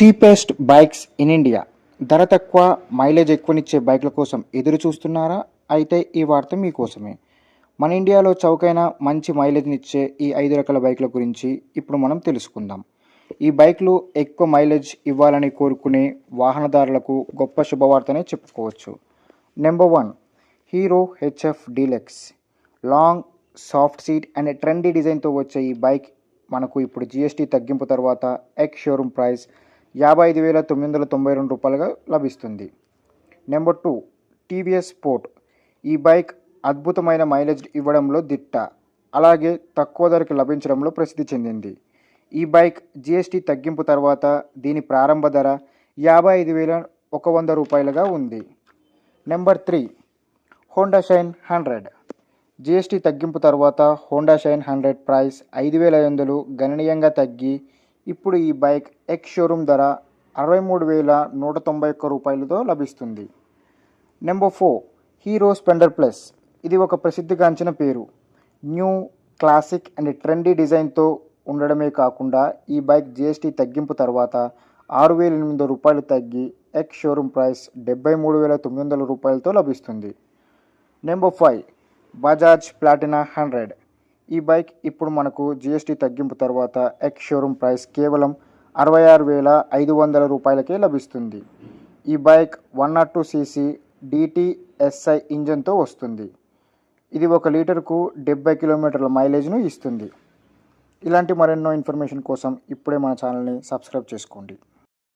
Cheapest bikes in India. ధర తక్కువ mileage ఎక్కువనిచ్చే బైక్ల కోసం ఎదురు చూస్తున్నారా? అయితే ఈ వార్త మీకోసమే. మన ఇండియాలో చౌకైన మంచి మైలేజ్నిచ్చే ఈ ఐదు రకాల బైక్ల గురించి ఇప్పుడు మనం తెలుసుకుందాం. ఈ బైక్లు ఎక్కువ మైలేజ్ ఇవ్వాలని కోరుకునే వాహనదారులకు గొప్ప శుభవార్తనే చెప్పుకోవచ్చు. Number one Hero HF Deluxe. Long soft seat and trendy డిజైన్తో వచ్చే ఈ బైక్ మనకు ఇప్పుడు జిఎస్టీ తగ్గింపు తర్వాత ఎక్స్ షోరూమ్ ప్రైస్ యాభై ఐదు వేల తొమ్మిది వందల తొంభై రెండు రూపాయలుగా లభిస్తుంది. నెంబర్ టూ టీవీఎస్ స్పోర్ట్ ఈ బైక్ అద్భుతమైన మైలేజ్ ఇవ్వడంలో దిట్ట అలాగే తక్కువ ధరకు లభించడంలో ప్రసిద్ధి చెందింది. ఈ బైక్ జిఎస్టీ తగ్గింపు తర్వాత దీని ప్రారంభ ధర యాభై ఐదు వేల ఒక వంద రూపాయలుగా ఉంది. Number three Honda Shine hundred GST తగ్గింపు తర్వాత హోండా షైన్ హండ్రెడ్ ప్రైస్ ఐదు వేల ఐదు వందలు గణనీయంగా తగ్గి ఇప్పుడు ఈ బైక్ ఎక్స్ షోరూమ్ ధర అరవై మూడు వేల నూట తొంభై ఒక్క రూపాయలతో లభిస్తుంది. Number four Hero Splendor plus. ఇది ఒక ప్రసిద్ధిగాంచిన పేరు. న్యూ క్లాసిక్ అండ్ ట్రెండీ డిజైన్తో ఉండడమే కాకుండా ఈ బైక్ జిఎస్టీ తగ్గింపు తర్వాత ఆరు వేల ఎనిమిది రూపాయలు తగ్గి ఎక్స్ షోరూమ్ ప్రైస్ డెబ్బై మూడు వేల తొమ్మిది వందల రూపాయలతో లభిస్తుంది. Number five Bajaj Platina hundred. ఈ బైక్ ఇప్పుడు మనకు జిఎస్టీ తగ్గింపు తర్వాత ఎక్స్ షోరూమ్ ప్రైస్ కేవలం అరవై ఆరు వేల ఐదు వందల రూపాయలకే లభిస్తుంది. ఈ bike one nought two CC DTSi ఇంజన్తో వస్తుంది. ఇది ఒక లీటర్కు డెబ్బై కిలోమీటర్ల మైలేజ్ను ఇస్తుంది. ఇలాంటి మరెన్నో ఇన్ఫర్మేషన్ కోసం ఇప్పుడే మన ఛానల్ని సబ్స్క్రైబ్ చేసుకోండి.